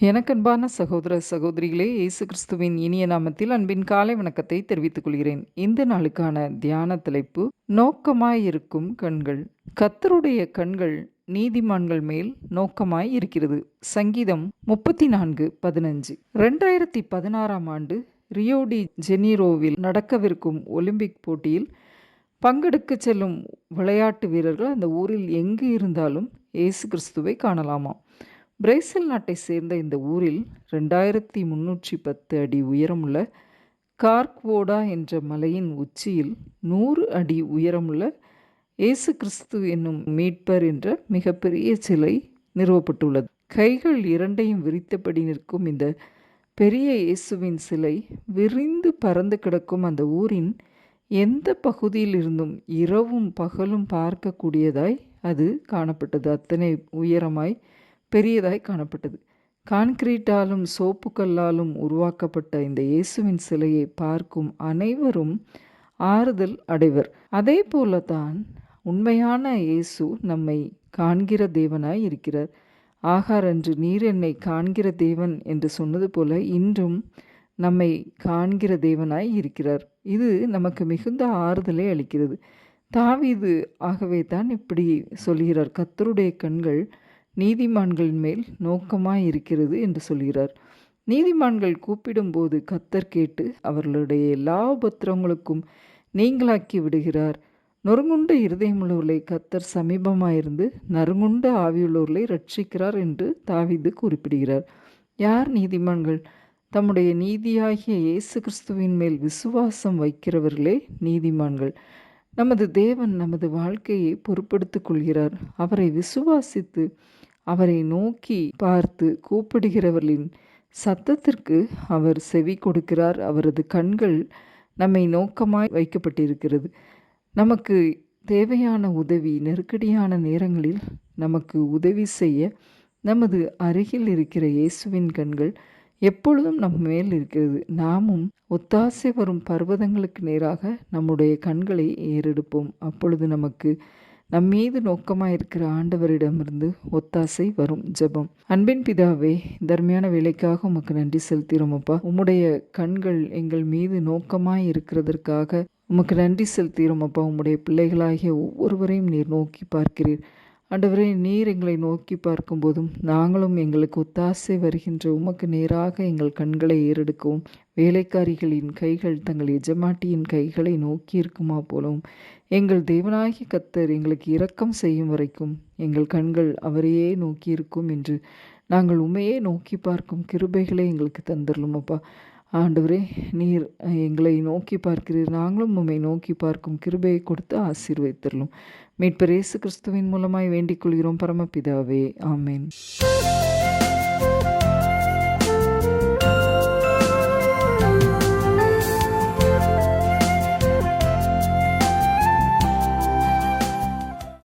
எனக்கன்பான சகோதர சகோதரிகளே இயேசு கிறிஸ்துவின் இனிய நாமத்தில் அன்பின் காலை வணக்கத்தை தெரிவித்துக் கொள்கிறேன். இந்த நாளுக்கான தியான தலைப்பு நோக்கமாயிருக்கும் கண்கள். கத்தருடைய கண்கள் நீதிமான்கள் மேல் நோக்கமாய் இருக்கிறது சங்கீதம் முப்பத்தி நான்கு பதினஞ்சு. ரெண்டாயிரத்தி பதினாறாம் ஆண்டு ரியோடி ஜெனீரோவில் நடக்கவிருக்கும் ஒலிம்பிக் போட்டியில் பங்கெடுக்க செல்லும் விளையாட்டு வீரர்கள் அந்த ஊரில் எங்கு இருந்தாலும் இயேசு கிறிஸ்துவை காணலாமா பிரேசில் நாட்டை சேர்ந்த இந்த ஊரில் ரெண்டாயிரத்தி முன்னூற்றி பத்து அடி உயரமுள்ள கார்க்வோடா என்ற மலையின் உச்சியில் நூறு அடி உயரமுள்ள இயேசு கிறிஸ்து என்னும் மீட்பர் என்ற மிகப்பெரிய சிலை நிறுவப்பட்டுள்ளது. கைகள் இரண்டையும் விரித்தபடி நிற்கும் இந்த பெரிய இயேசுவின் சிலை விரிந்து பறந்து கிடக்கும் அந்த ஊரின் எந்த பகுதியில் இருந்தும் இரவும் பகலும் பார்க்கக்கூடியதாய் அது காணப்பட்டது. அத்தனை உயரமாய் பெரியதாய் காணப்பட்டது. கான்கிரீட்டாலும் சோப்புக்கல்லாலும் உருவாக்கப்பட்ட இந்த இயேசுவின் சிலையை பார்க்கும் அனைவரும் ஆறுதல் அடைவர். அதே போலதான் உண்மையான இயேசு நம்மை காண்கிற தேவனாய் இருக்கிறார். ஆகார் என்று நீர் என்னை காண்கிற தேவன் என்று சொன்னது போல இன்றும் நம்மை காண்கிற தேவனாய் இருக்கிறார். இது நமக்கு மிகுந்த ஆறுதலை அளிக்கிறது. தாவீது ஆகவே தான் இப்படி சொல்கிறார். கத்தருடைய கண்கள் நீதிமான்களின் மேல் நோக்கமாய் இருக்கிறது என்று சொல்கிறார். நீதிமான்கள் கூப்பிடும்போது கத்தர் கேட்டு அவர்களுடைய எல்லா உபத்திரங்களுக்கும் நீங்களாக்கி விடுகிறார். நொறுங்குண்ட இருதயமுள்ளவர்களை கத்தர் சமீபமாயிருந்து நறுங்குண்ட ஆவியுள்ளவர்களை ரட்சிக்கிறார் என்று தாவிது குறிப்பிடுகிறார். யார் நீதிமான்கள்? தம்முடைய நீதியாகிய இயேசு கிறிஸ்துவின் மேல் விசுவாசம் வைக்கிறவர்களே நீதிமான்கள். நமது தேவன் நமது வாழ்க்கையை பொறுப்படுத்திக் கொள்கிறார். அவரை விசுவாசித்து அவரை நோக்கி பார்த்து கூப்பிடுகிறவர்களின் சத்தத்திற்கு அவர் செவி கொடுக்கிறார். அவரது கண்கள் நம்மை நோக்கமாய் வைக்கப்பட்டிருக்கிறது. நமக்கு தேவையான உதவி நெருக்கடியான நேரங்களில் நமக்கு உதவி செய்ய நமது அருகில் இருக்கிற இயேசுவின் கண்கள் எப்பொழுதும் நம் மேல் இருக்கிறது. நாமும் ஒத்தாசை வரும் பர்வதங்களுக்கு நேராக நம்முடைய கண்களை ஏறெடுப்போம். அப்பொழுது நமக்கு நம் மீது நோக்கமாக இருக்கிற ஆண்டவரிடமிருந்து ஒத்தாசை வரும் ஜெபம். அன்பின் பிதாவே தர்மையான வேலைக்காக உமக்கு நன்றி செலுத்திறோமப்பா உம்முடைய கண்கள் எங்கள் மீது நோக்கமாய் இருக்கிறதற்காக உமக்கு நன்றி செலுத்திறோம் அப்பா. உம்முடைய பிள்ளைகளாகிய ஒவ்வொருவரையும் நீர் நோக்கி பார்க்கிறீர். ஆண்டவரே நீர் எங்களை நோக்கி பார்க்கும்போதும் நாங்களும் எங்களுக்கு ஒத்தாசை வருகின்ற உமக்கு நேராக எங்கள் கண்களை ஏறெடுக்கவும் வேலைக்காரிகளின் கைகள் தங்கள் எஜமாட்டியின் கைகளை நோக்கி இருக்குமா போலும் எங்கள் தேவநாயகி கத்தர் எங்களுக்கு இரக்கம் செய்யும் வரைக்கும் எங்கள் கண்கள் அவரையே நோக்கி இருக்கும் என்று நாங்கள் உண்மையே நோக்கி பார்க்கும் கிருபைகளை எங்களுக்கு தந்துடலும் அப்பா. ஆண்டவரே நீர் எங்களை நோக்கி பார்க்கிறீர். நாங்களும் உம்மை நோக்கி பார்க்கும் கிருபையை கொடுத்து ஆசீர்வைத்தரலும் மீட்பர் இயேசு கிறிஸ்துவின் மூலமாய் வேண்டிக் கொள்கிறோம். பரமபிதாவே ஆமேன்.